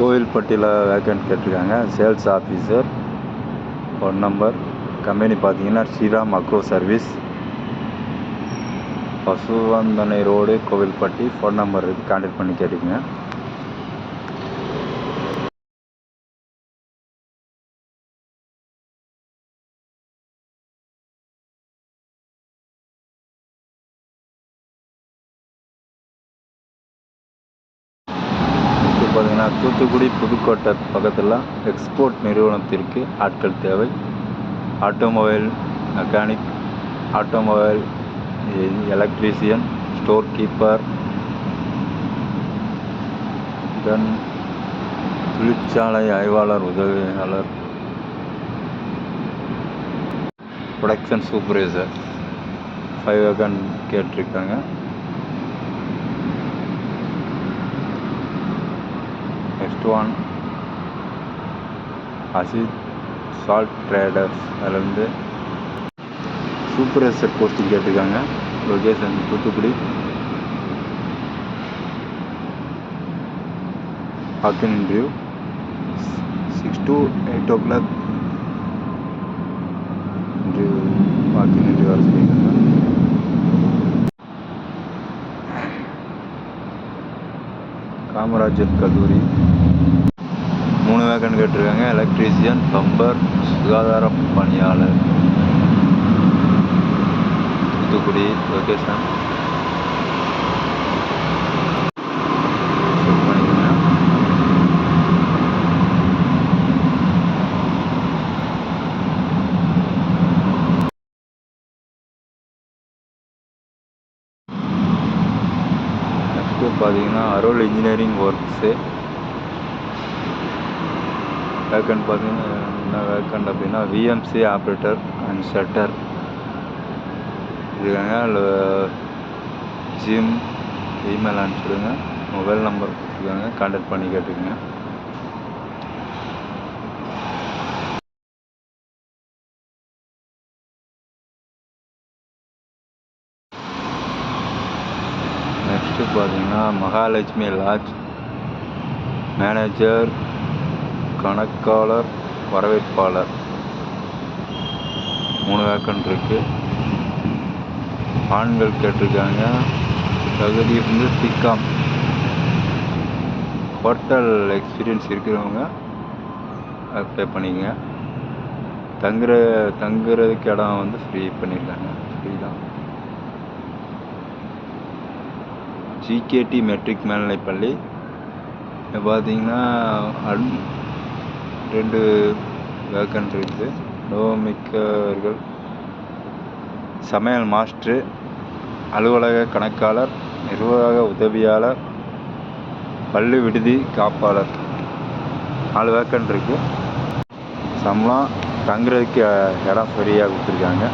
கோவில்பட்டியில் வேக்கன்ட் கேட்டிருக்காங்க. Sales officer phone number company பார்த்தீங்கன்னா Sriram agro service. Pasuvanthanai road Kovilpatti phone number இருக்குது contact பண்ணி கேட்டுக்கங்க. பார்த்தீங்கன்னா தூத்துக்குடி புதுக்கோட்டை பக்கத்தில் எக்ஸ்போர்ட் நிறுவனத்திற்கு ஆட்கள் தேவை. Automobile mechanic automobile electrician store keeper then தொழிற்சாலை ஆய்வாளர் உதவியாளர் ப்ரொடக்ஷன் சூப்பர்வைசர் ஃபைவ் வேகன் கேட்டிருக்காங்க. next one Asith salt traders அதுலேருந்து சூப்பர்வைசர் போஸ்டிங் கேட்டிருக்காங்க location Thoothukudi walk in interview six to eight o'clock interview walk in interview வர சொல்லியிருக்காங்க காமராஜர் கல்லூரி மூணு வேக்கன் கேட்டிருக்காங்க. எலக்ட்ரீசியன் பம்பர் சுகாதார பணியாளர். தூத்துக்குடி லொக்கேஷன் நெக்ஸ்ட்டு பார்த்தீங்கன்னா அருள் இன்ஜினியரிங் ஒர்க்ஸு வேக்கண்ட் பார்த்தீங்கன்னா என்ன வேக்கண்ட் அப்படின்னா விஎம்சி ஆப்ரேட்டர் அண்ட் ஷட்டர் இருக்காங்க அதில் ஜிம் இமெயில் அனுப்பிச்சுடுங்க. மொபைல் நம்பர் கொடுத்துருக்காங்க கான்டாக்ட் பண்ணி கேட்டுக்கங்க. நெக்ஸ்ட்டு பார்த்தீங்கன்னா மகாலட்சுமி லாட்ஜ் மேனேஜர் கணக்காளர் வரவேற்பாளர். மூணு வேக்கன் இருக்கு. ஆண்கள் கேட்டிருக்காங்க. தகுதி வந்து பிகாம் ஹோட்டல் எக்ஸ்பீரியன்ஸ் இருக்கிறவங்க அப்ளை பண்ணிக்கங்க. தங்குற தங்குறதுக்கு இடம் வந்து ஃப்ரீ பண்ணியிருக்காங்க. ஃப்ரீ தான். ஜிகேடி மெட்ரிக் மேல்நிலைப்பள்ளி பள்ளி. பார்த்தீங்கன்னா அட் ரெண்டு வேக்கன்ட் இருக்குது நோமிக்கவர்கள் சமையல் மாஸ்டரு அலுவலக கணக்காளர் நிர்வாக உதவியாளர் பள்ளி விடுதி காப்பாளர். நாலு வேக்கன்ட் இருக்குது சம்பளம் தங்குறதுக்கு இடம் ஃப்ரீயாக கொடுத்துருக்காங்க.